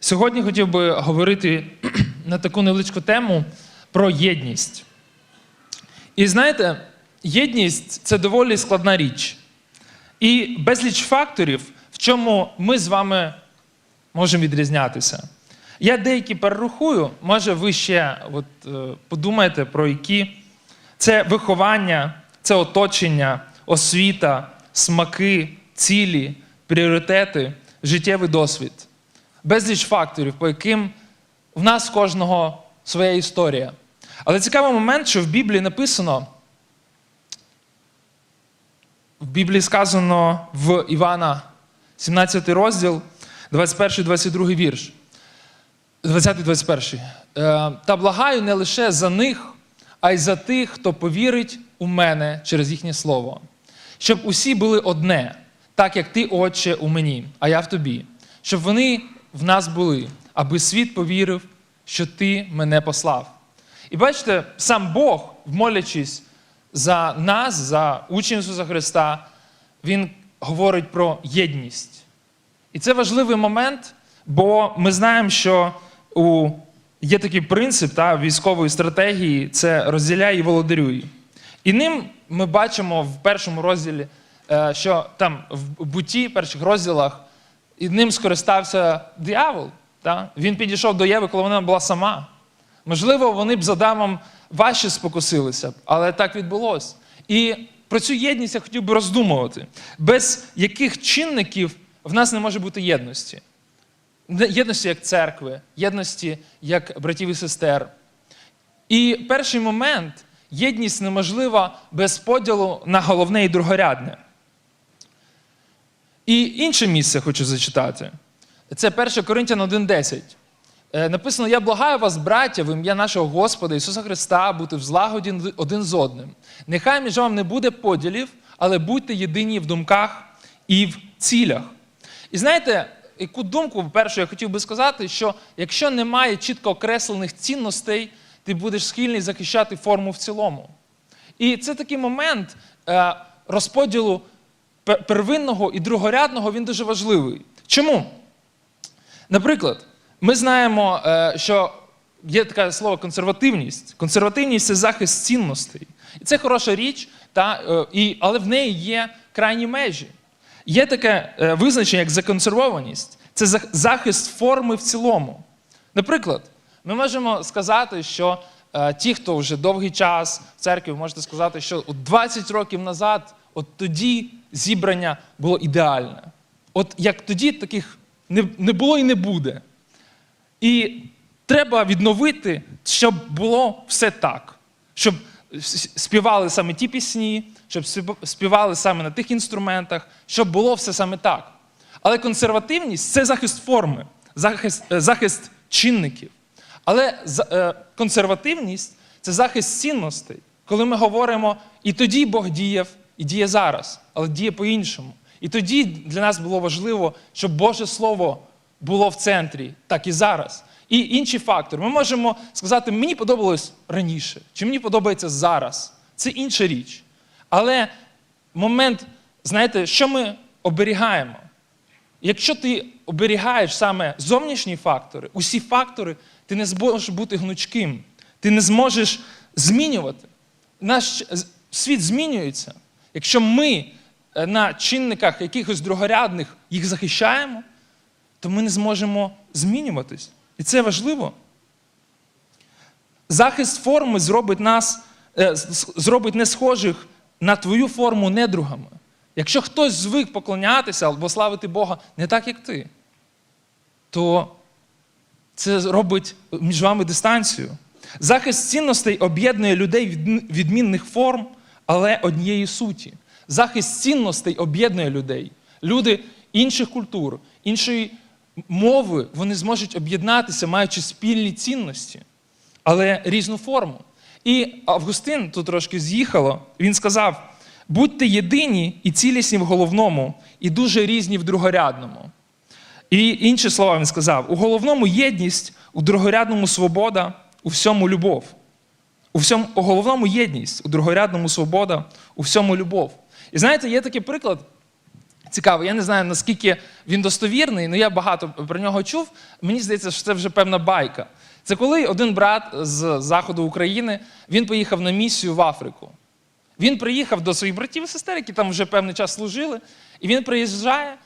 Сьогодні хотів би говорити на таку невеличку тему про єдність. І знаєте, єдність це доволі складна річ. І безліч факторів, в чому ми з вами можемо відрізнятися. Я деякі перерахую, може, ви ще от, е, подумаєте про які. Це виховання, це оточення, освіта, смаки, цілі, пріоритети, життєвий досвід. Безліч факторів, по яким в нас кожного своя історія. Але цікавий момент, що в Біблії написано, в Біблії сказано в Івана, 17 розділ, 21-22 вірш. 20-21. Е, Та благаю не лише за них, а й за тих, хто повірить у мене через їхнє слово, щоб усі були одне, так як ти, Отче, у мені, а я в тобі, щоб вони в нас були, аби світ повірив, що ти мене послав. І бачите, сам Бог, молячись за нас, за учнів Ісуса Христа, Він говорить про єдність. І це важливий момент, бо ми знаємо, що у, є такий принцип та, військової стратегії це розділяй і володарюй. І ним ми бачимо в першому розділі, е, що там в буті, перших розділах, і ним скористався диявол. Та? Він підійшов до Єви, коли вона була сама. Можливо, вони б з Адамом важче спокусилися, але так відбулося. І про цю єдність я хотів би роздумувати, без яких чинників в нас не може бути єдності. Єдності як церкви, єдності як братів і сестер. І перший момент єдність неможлива без поділу на головне і другорядне. І інше місце хочу зачитати. Це 1 Коринтян 1.10. Е, Написано: Я благаю вас, браття, в ім'я нашого Господа Ісуса Христа, бути в злагоді один з одним. Нехай між вами не буде поділів, але будьте єдині в думках і в цілях. І знаєте, яку думку, першу, я хотів би сказати, що якщо немає чітко окреслених цінностей, ти будеш схильний захищати форму в цілому. І це такий момент е, розподілу первинного і другорядного, він дуже важливий. Чому? Наприклад, ми знаємо, е, що є таке слово консервативність. Консервативність це захист цінностей. І це хороша річ, та, е, і, але в неї є крайні межі. Є таке е, визначення, як законсервованість. Це захист форми в цілому. Наприклад, ми можемо сказати, що ті, хто вже довгий час в церкві, можете сказати, що от 20 років назад, от тоді зібрання було ідеальне. От як тоді таких не, було і не буде. І треба відновити, щоб було все так. Щоб співали саме ті пісні, щоб співали саме на тих інструментах, щоб було все саме так. Але консервативність це захист форми, захист, е, захист чинників. Але е, консервативність це захист цінностей, коли ми говоримо, і тоді Бог діяв, і діє зараз, але діє по-іншому. І тоді для нас було важливо, щоб Боже Слово було в центрі, так і зараз. І інший фактор. Ми можемо сказати, мені подобалось раніше, чи мені подобається зараз. Це інша річ. Але момент, знаєте, що ми оберігаємо? Якщо ти оберігаєш саме зовнішні фактори, усі фактори, ти не зможеш бути гнучким, ти не зможеш змінювати. Наш світ змінюється. Якщо ми е, на чинниках якихось другорядних їх захищаємо, то ми не зможемо змінюватись. І це важливо. Захист форми зробить нас, е, зробить не схожих на твою форму недругами. Якщо хтось звик поклонятися або славити Бога не так, як ти, то це робить між вами дистанцію. Захист цінностей об'єднує людей від відмінних форм, але однієї суті. Захист цінностей об'єднує людей. Люди інших культур, іншої мови, вони зможуть об'єднатися, маючи спільні цінності, але різну форму. І Августин тут трошки з'їхало, він сказав: будьте єдині і цілісні в головному, і дуже різні в другорядному. І інші слова він сказав: у головному єдність, у другорядному свобода, у всьому любов. У всьому у головному єдність, у другорядному свобода, у всьому любов. І знаєте, є такий приклад. Цікаво, я не знаю, наскільки він достовірний, але я багато про нього чув. Мені здається, що це вже певна байка. Це коли один брат з заходу України він поїхав на місію в Африку. Він приїхав до своїх братів і сестер, які там вже певний час служили, і він приїжджає,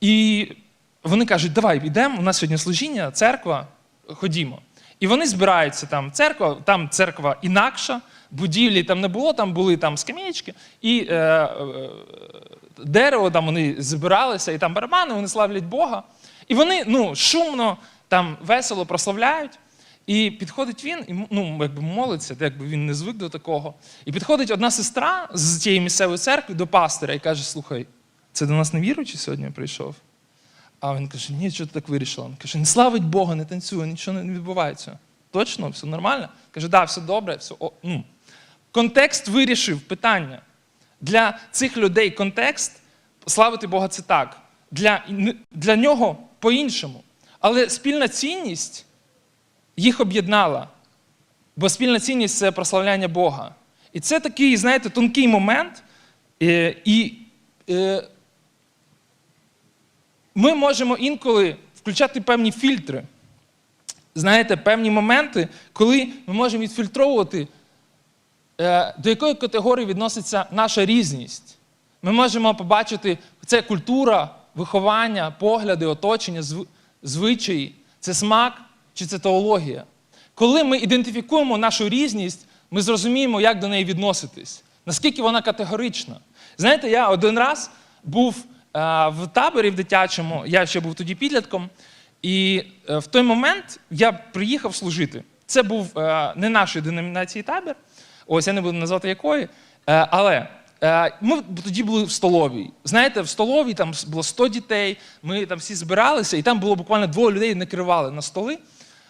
і вони кажуть, давай йдемо, у нас сьогодні служіння, церква, ходімо. І вони збираються там церква, там церква інакша, будівлі там не було, там були там скам'ячки, і е, е, дерево, там вони збиралися, і там барабани, вони славлять Бога. І вони ну, шумно, там весело прославляють. І підходить він, і ну, якби молиться, якби він не звик до такого. І підходить одна сестра з тієї місцевої церкви до пастора і каже: Слухай, це до нас не віруючий сьогодні прийшов? А він каже: Ні, що ти так вирішила? Він каже, не славить Бога, не танцює, нічого не відбувається. Точно, все нормально? Каже, да, все добре, все. О, ну. Контекст вирішив питання. Для цих людей контекст славити Бога це так. Для, для нього по-іншому. Але спільна цінність їх об'єднала. Бо спільна цінність це прославляння Бога. І це такий, знаєте, тонкий момент. е, І е, ми можемо інколи включати певні фільтри. Знаєте, певні моменти, коли ми можемо відфільтровувати, е, до якої категорії відноситься наша різність. Ми можемо побачити, це культура, виховання, погляди, оточення, звичаї, це смак чи це теологія. Коли ми ідентифікуємо нашу різність, ми зрозуміємо, як до неї відноситись, наскільки вона категорична. Знаєте, я один раз був в таборі в дитячому, я ще був тоді підлітком, і е, в той момент я приїхав служити. Це був е, не нашої деномінації табір, ось я не буду назвати якої, е, але е, ми тоді були в столовій. Знаєте, в столовій там було 100 дітей, ми там всі збиралися, і там було буквально двоє людей накривали на столи.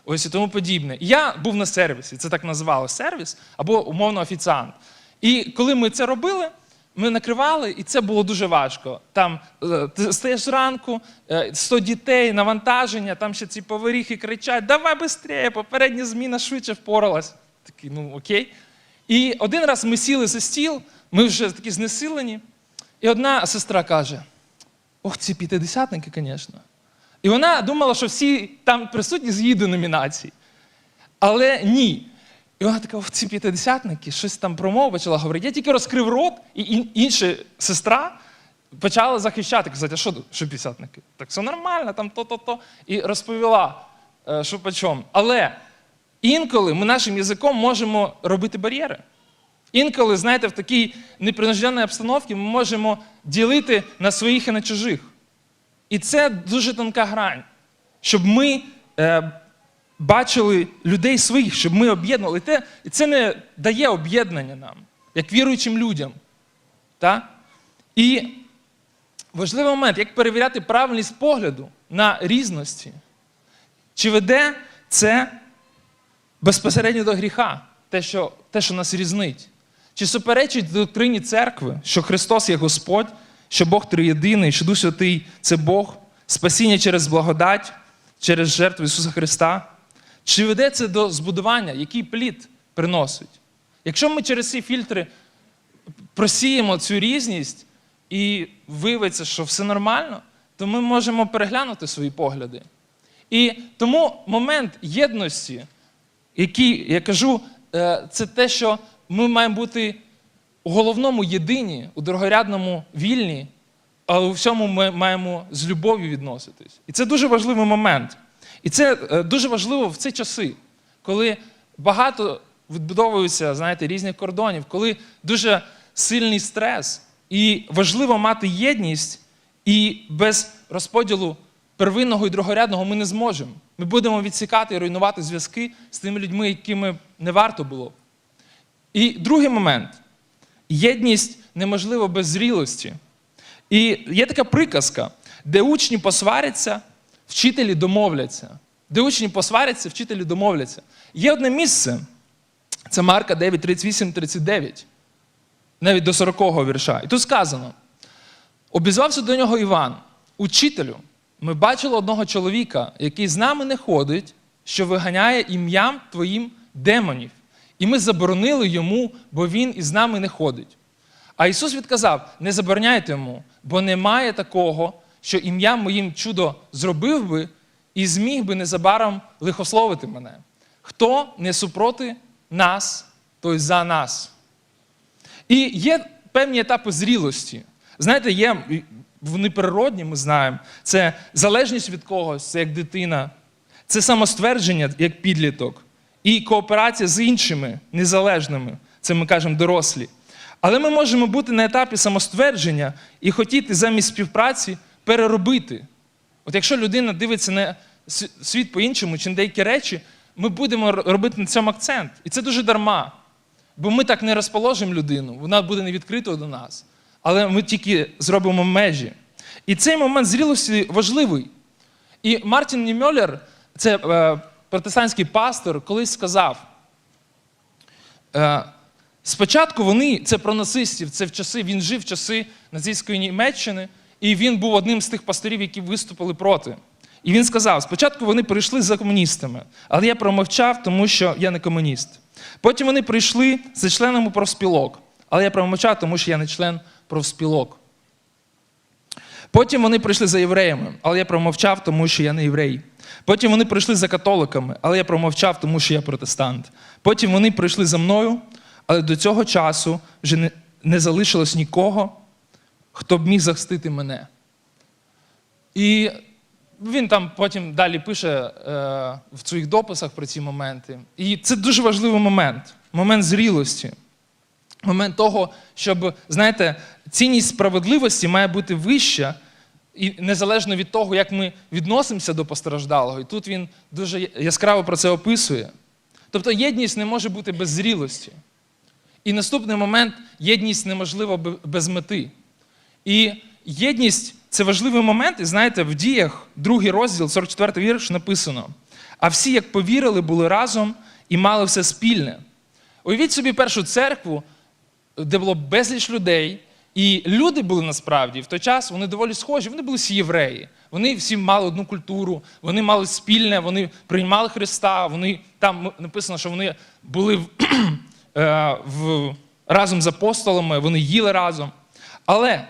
Ось і тому подібне. І я був на сервісі, це так називали сервіс або умовно офіціант. І коли ми це робили, ми накривали, і це було дуже важко. Там е, ти стаєш зранку, е, 100 дітей, навантаження, там ще ці поваріхи кричать: давай швидше, попередня зміна швидше впоралась. Такий, ну окей. І один раз ми сіли за стіл, ми вже такі знесилені, і одна сестра каже: Ох, ці п'ятидесятники, звісно. І вона думала, що всі там присутні з її деномінації. Але ні. І вона така, ох, ці п'ятидесятники, щось там про мову почала говорити. Я тільки розкрив рот, і інша сестра почала захищати, казати, а що, що п'ятдесятники? Так все нормально, там то-то-то. І розповіла, е, що по чому. Але інколи ми нашим язиком можемо робити бар'єри. Інколи, знаєте, в такій непринужденній обстановці ми можемо ділити на своїх і на чужих. І це дуже тонка грань, щоб ми е, бачили людей своїх, щоб ми об'єднували. І це не дає об'єднання нам, як віруючим людям. Та? І важливий момент, як перевіряти правильність погляду на різності. Чи веде це безпосередньо до гріха, те, що, те, що нас різнить? Чи суперечить доктрині церкви, що Христос є Господь, що Бог триєдиний, що Дух Святий це Бог, спасіння через благодать, через жертву Ісуса Христа? Чи веде це до збудування, який плід приносить? Якщо ми через ці фільтри просіємо цю різність і виявиться, що все нормально, то ми можемо переглянути свої погляди. І тому момент єдності, який я кажу, е, це те, що ми маємо бути у головному єдині, у дорогорядному вільні, але у всьому ми маємо з любов'ю відноситись. І це дуже важливий момент. І це е, дуже важливо в ці часи, коли багато відбудовується, знаєте, різних кордонів, коли дуже сильний стрес. І важливо мати єдність, і без розподілу первинного і другорядного ми не зможемо. Ми будемо відсікати і руйнувати зв'язки з тими людьми, якими не варто було. І другий момент єдність неможлива без зрілості. І є така приказка, де учні посваряться, вчителі домовляться. Де учні посваряться, вчителі домовляться. Є одне місце, це Марка 9, 38, 39, навіть до 40-го вірша. І тут сказано: обізвався до нього Іван, учителю, ми бачили одного чоловіка, який з нами не ходить, що виганяє ім'ям твоїм демонів. І ми заборонили йому, бо він із нами не ходить. А Ісус відказав: не забороняйте йому, бо немає такого, що ім'я моїм чудо зробив би і зміг би незабаром лихословити мене. Хто не супроти нас, той за нас. І є певні етапи зрілості. Знаєте, є, вони природні, ми знаємо. Це залежність від когось, це як дитина, це самоствердження, як підліток, і кооперація з іншими незалежними. Це ми кажемо дорослі. Але ми можемо бути на етапі самоствердження і хотіти замість співпраці переробити. От якщо людина дивиться на світ по-іншому чи на деякі речі, ми будемо робити на цьому акцент. І це дуже дарма. Бо ми так не розположимо людину, вона буде не відкритою до нас. Але ми тільки зробимо межі. І цей момент зрілості важливий. І Мартін Німьолер, це е, протестантський пастор, колись сказав: е, спочатку вони, це про нацистів, це в часи, він жив в часи нацистської Німеччини, і він був одним з тих пасторів, які виступили проти. І він сказав: спочатку вони прийшли за комуністами, але я промовчав, тому що я не комуніст. Потім вони прийшли за членами профспілок, але я промовчав, тому що я не член профспілок. Потім вони прийшли за євреями, але я промовчав, тому що я не єврей. Потім вони прийшли за католиками, але я промовчав, тому що я протестант. Потім вони прийшли за мною, але до цього часу вже не, не залишилось нікого, хто б міг захистити мене. І він там потім далі пише е, в своїх дописах про ці моменти. І це дуже важливий момент момент зрілості. Момент того, щоб, знаєте, цінність справедливості має бути вища, і незалежно від того, як ми відносимося до постраждалого. І тут він дуже яскраво про це описує. Тобто єдність не може бути без зрілості. І наступний момент єдність неможлива без мети. І єдність це важливий момент, і знаєте, в діях, другий розділ, 44 вірш, написано: а всі, як повірили, були разом і мали все спільне. Уявіть собі першу церкву, де було безліч людей, і люди були насправді в той час вони доволі схожі. Вони були всі євреї. Вони всі мали одну культуру, вони мали спільне, вони приймали Христа. Вони там написано, що вони були в, е, в, разом з апостолами, вони їли разом. Але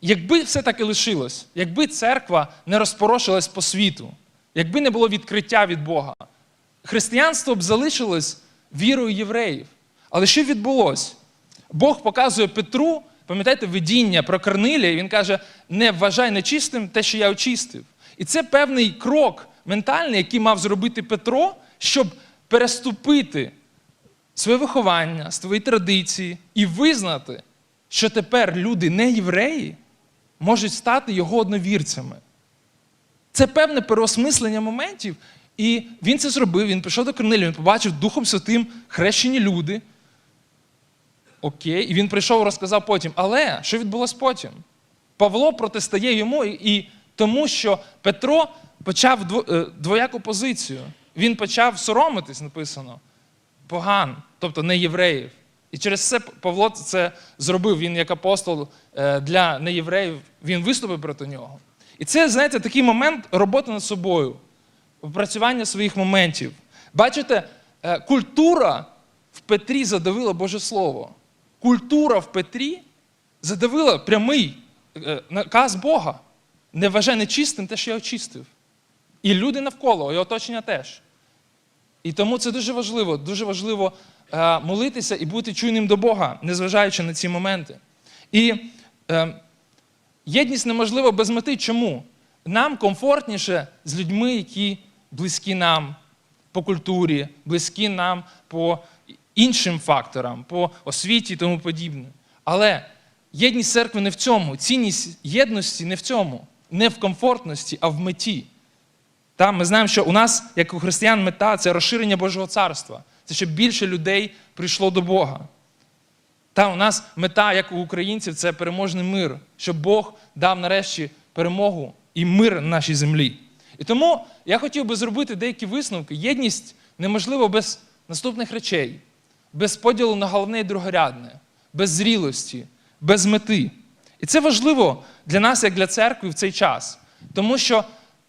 якби все так і лишилось, якби церква не розпорошилась по світу, якби не було відкриття від Бога, християнство б залишилось вірою євреїв. Але що відбулося? Бог показує Петру, пам'ятаєте, видіння про Корнилія, і він каже: не вважай нечистим те, що я очистив. І це певний крок ментальний, який мав зробити Петро, щоб переступити своє виховання, свої традиції і визнати, що тепер люди не євреї можуть стати його одновірцями. Це певне переосмислення моментів. І він це зробив. Він прийшов до Корнилія, він побачив Духом Святим хрещені люди. Окей, і він прийшов і розказав потім. Але що відбулося потім? Павло протистає йому і, і тому, що Петро почав дво- е, двояку позицію. Він почав соромитись, написано, поган, тобто не євреїв. І через це Павло це зробив. Він як апостол е, для неєвреїв, він виступив проти нього. І це, знаєте, такий момент роботи над собою, опрацювання своїх моментів. Бачите, е, культура в Петрі задавила Боже Слово. Культура в Петрі задавила прямий е, наказ Бога. Не вважай нечистим те, що я очистив. І люди навколо, і оточення теж. І тому це дуже важливо. Дуже важливо молитися і бути чуйним до Бога, незважаючи на ці моменти. І е, єдність неможлива без мети. Чому? Нам комфортніше з людьми, які близькі нам по культурі, близькі нам по іншим факторам, по освіті і тому подібне. Але єдність церкви не в цьому. Цінність єдності не в цьому, не в комфортності, а в меті. Та, ми знаємо, що у нас, як у християн, мета це розширення Божого царства. Це щоб більше людей прийшло до Бога. Та у нас мета, як у українців, це переможний мир, щоб Бог дав нарешті перемогу і мир на нашій землі. І тому я хотів би зробити деякі висновки. Єдність неможлива без наступних речей, без поділу на головне і другорядне, без зрілості, без мети. І це важливо для нас, як для церкви, в цей час. Тому що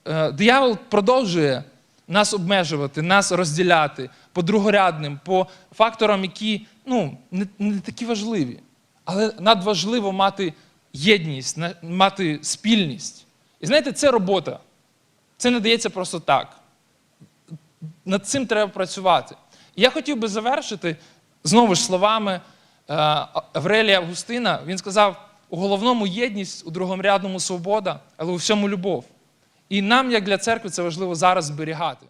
е, диявол продовжує нас обмежувати, нас розділяти по другорядним, по факторам, які ну, не, не такі важливі. Але надважливо мати єдність, мати спільність. І знаєте, це робота. Це не дається просто так. Над цим треба працювати. І я хотів би завершити знову ж словами е, Аврелія Августина. Він сказав: у головному єдність, у другорядному свобода, але у всьому любов. І нам, як для церкви, це важливо зараз зберігати.